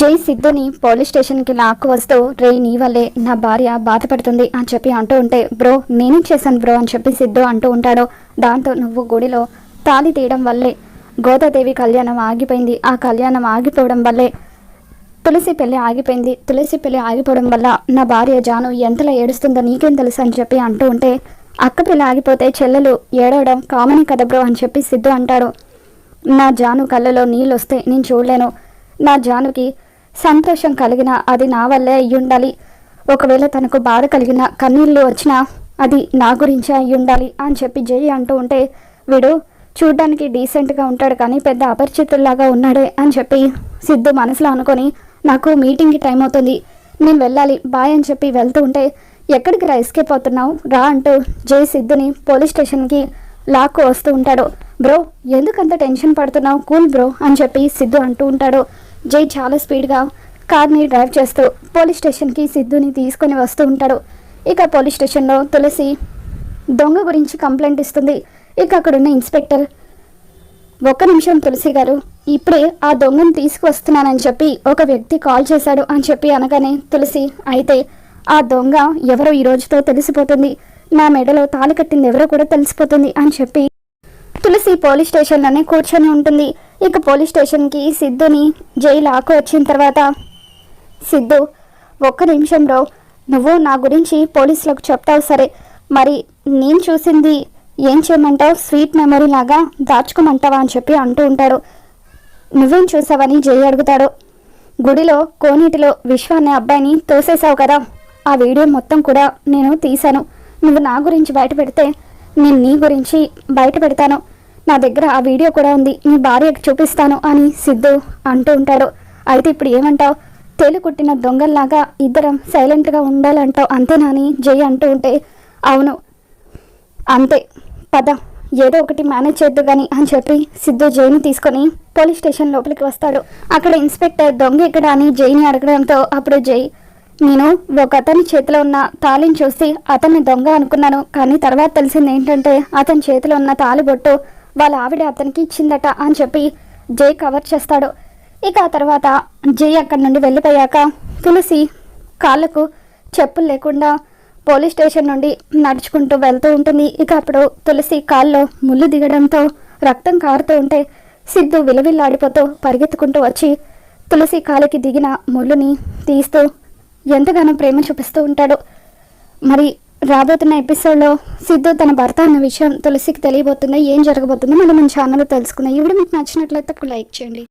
జై సిద్ధుని పోలీస్ స్టేషన్కి లాక్కు వస్తూ రే నీ వల్లే నా భార్య బాధపడుతుంది అని చెప్పి అంటూ ఉంటే బ్రో నేనేం చేశాను బ్రో అని చెప్పి సిద్ధు అంటూ ఉంటాడు. దాంతో నువ్వు గుడిలో తాళి తీయడం వల్లే గోదాదేవి కళ్యాణం ఆగిపోయింది. ఆ కళ్యాణం ఆగిపోవడం వల్లే తులసి పెళ్ళి ఆగిపోయింది. తులసి పెళ్ళి ఆగిపోవడం వల్ల నా భార్య జాను ఎంతలా ఏడుస్తుందో నీకేం తెలుసు అని చెప్పి అంటూ ఉంటే అక్క పిల్ల ఆగిపోతే చెల్లెలు ఏడవడం కామనే కదా బ్రో అని చెప్పి సిద్ధు అంటాడు. నా జాను కళ్ళలో నీళ్ళు వస్తే నేను చూడలేను. నా జానుకి సంతోషం కలిగిన అది నా వల్లే అయ్యుండాలి. ఒకవేళ తనకు బాధ కలిగిన కన్నీళ్ళు వచ్చినా అది నా గురించే అయ్యుండాలి అని చెప్పి జై అంటూ ఉంటే వీడు చూడ్డానికి డీసెంట్గా ఉంటాడు కానీ పెద్ద అపరిచితుల్లాగా ఉన్నాడే అని చెప్పి సిద్ధు మనసులో అనుకొని నాకు మీటింగ్కి టైం అవుతుంది. నేను వెళ్ళాలి. బాయ్ అని చెప్పి వెళ్తూ ఉంటే ఎక్కడికి రా ఎస్కేప్ అవుతున్నావు? రా అంటూ జై సిద్ధుని పోలీస్ స్టేషన్కి లాక్కు వస్తూ ఉంటాడు. బ్రో ఎందుకంత టెన్షన్ పడుతున్నావు? కూల్ బ్రో అని చెప్పి సిద్ధు అంటూ ఉంటాడు. జై చాలా స్పీడ్గా కార్ని డ్రైవ్ చేస్తూ పోలీస్ స్టేషన్కి సిద్ధుని తీసుకొని వస్తూ ఉంటాడు. ఇక పోలీస్ స్టేషన్లో తులసి దొంగ గురించి కంప్లైంట్ ఇస్తుంది. ఇక అక్కడున్న ఇన్స్పెక్టర్ ఒక్క నిమిషం తులసి గారు ఇప్పుడే ఆ దొంగను తీసుకువస్తున్నానని చెప్పి ఒక వ్యక్తి కాల్ చేశాడు అని చెప్పి అనగానే తులసి అయితే ఆ దొంగ ఎవరో ఈ రోజుతో తెలిసిపోతుంది. నా మెడలో తాళి కట్టింది ఎవరో కూడా తెలిసిపోతుంది అని చెప్పి తులసి పోలీస్ స్టేషన్లోనే కూర్చొని ఉంటుంది. ఇక పోలీస్ స్టేషన్కి సిద్ధుని జైలు ఆకు వచ్చిన తర్వాత సిద్ధు ఒక్క నిమిషంలో నువ్వు నా గురించి పోలీసులకు చెప్తావు సరే. మరి నేను చూసింది ఏం చేయమంటావు? స్వీట్ మెమరీ లాగా దాచుకోమంటావా? అని చెప్పి అంటూ ఉంటాడు నువ్వేం చూసావని జై అడుగుతాడు. గుడిలో కోనీటిలో విశ్వ అనే అబ్బాయిని తోసేసావు కదా. ఆ వీడియో మొత్తం కూడా నేను తీశాను. నువ్వు నా గురించి బయట పెడితే నేను నీ గురించి బయట పెడతాను. నా దగ్గర ఆ వీడియో కూడా ఉంది. నీ భార్యకు చూపిస్తాను అని సిద్ధు అంటూ ఉంటాడు. అయితే ఇప్పుడు ఏమంటావు? తేలు కుట్టిన దొంగల్లాగా ఇద్దరం సైలెంట్గా ఉండాలంటావు అంతేనా అని జై అంటూ ఉంటే అవును. అంతే. పద. ఏదో ఒకటి మేనేజ్ చేద్దు కానీ అని చెప్పి సిద్ధు జైని తీసుకొని పోలీస్ స్టేషన్ లోపలికి వస్తాడు. అక్కడ ఇన్స్పెక్టర్ దొంగ ఎక్కడ అని జైని అడగడంతో అప్పుడు జై నేను ఒక అతని చేతిలో ఉన్న తాళిని చూసి అతన్ని దొంగ అనుకున్నాను. కానీ తర్వాత తెలిసింది ఏంటంటే అతని చేతిలో ఉన్న తాళి బొట్టు వాళ్ళ ఆవిడ అతనికి ఇచ్చిందట అని చెప్పి జై కవర్ చేస్తాడు. ఇక ఆ తర్వాత జై అక్కడి నుండి వెళ్ళిపోయాక తులసి కాళ్ళకు చెప్పులు లేకుండా పోలీస్ స్టేషన్ నుండి నడుచుకుంటూ వెళ్తూ ఉంటుంది. ఇక అప్పుడు తులసి కాల్లో ముళ్ళు దిగడంతో రక్తం కారుతూ ఉంటే సిద్ధు విలవిల్లాడిపోతూ పరిగెత్తుకుంటూ వచ్చి తులసి కాలికి దిగిన ముళ్ళుని తీస్తూ ఎంతగానో ప్రేమ చూపిస్తూ ఉంటాడు. మరి రాబోతున్న ఎపిసోడ్లో సిద్ధు తన భర్త అన్న విషయం తులసికి తెలియబోతుందో ఏం జరగబోతుందో మనం మన ఛానల్లో తెలుసుకుందాం. ఇవి మీకు నచ్చినట్లయితే ఒక లైక్ చేయండి.